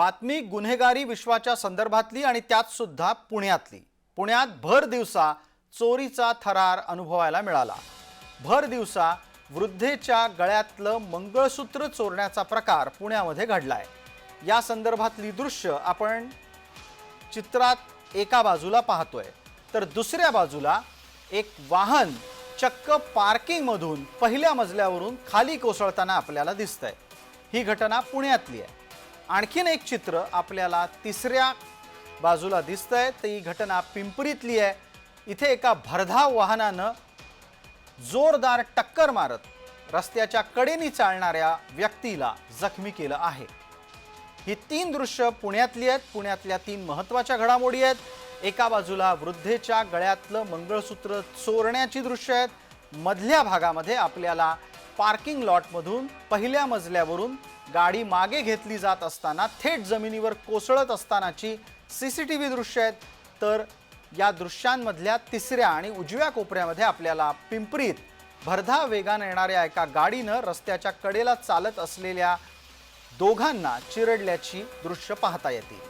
बातमी गुन्हेगारी विश्वाच्या संदर्भातली आणि त्यात सुद्धा पुण्यातली. पुण्यात भर दिवसा चोरीचा थरार अनुभवायला मिळाला. भर दिवसा वृद्धेच्या गळ्यातलं मंगळसूत्र चोरण्याचा प्रकार पुण्यामध्ये घडलाय. या संदर्भातली दृश्य आपण चित्रात एका बाजूला पाहतोय. तर दुसऱ्या बाजूला एक वाहन चक्क पार्किंगमधून पहिल्या मजल्यावरून खाली कोसळताना आपल्याला दिसतंय. ही घटना पुण्यातली आहे. आणखीन एक चित्र आपल्याला तिसऱ्या बाजूला दिसतंय. तर ही घटना पिंपरीतली आहे. इथे एका भरधाव वाहनानं जोरदार टक्कर मारत रस्त्याच्या कडेने चालणाऱ्या व्यक्तीला जखमी केलं आहे. ही तीन दृश्य पुण्यातली आहेत. पुण्यातल्या तीन महत्त्वाच्या घडामोडी आहेत. एका बाजूला वृद्धेच्या गळ्यातलं मंगळसूत्र चोरण्याची दृश्य आहेत. मधल्या भागामध्ये आपल्याला पार्किंग लॉटमधून पहिल्या मजल्यावरून गाडी मागे घेतली जात असताना थेट जमिनीवर कोसळत असतानाची सी सी टी व्ही दृश्य आहेत. तर या दृश्यांमधल्या तिसऱ्या आणि उजव्या कोपऱ्यामध्ये आपल्याला पिंपरीत भरधा वेगानं येणाऱ्या एका गाडीनं रस्त्याच्या कडेला चालत असलेल्या दोघांना चिरडल्याची दृश्य पाहता येतील